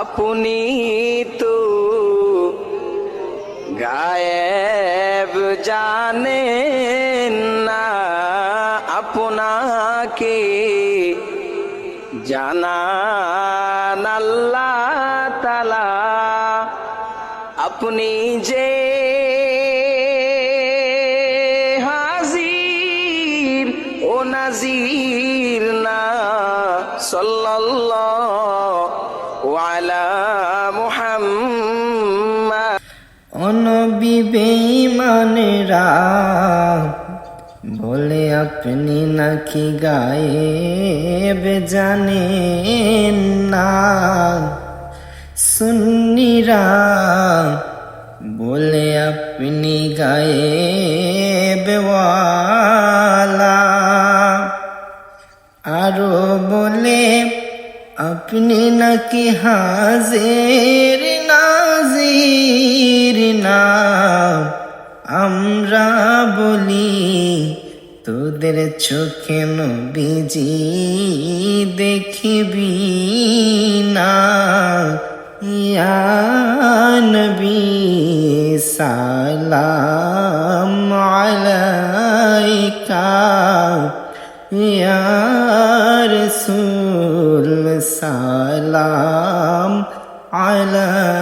আপনি তো গায়েব জানে না আপনাকে জানান তালা আপনি যে হাজির ও নাজির না সাল্লাল্লাহু আলা মুহাম্মদ। অনবী বেঈমানেরা বলে আপনি নাকি গায়েব জানেন না। সুন্নিরা বলে আপনি গায়েব ওয়ালা। আরও বলে আপনি নাকি হাজির নাজির না আমরা বলি তোদের চোখে নবীজি দেখিবি না ইয়া নবী সালাম আলাইকা ইয়া সুল সালাম আলা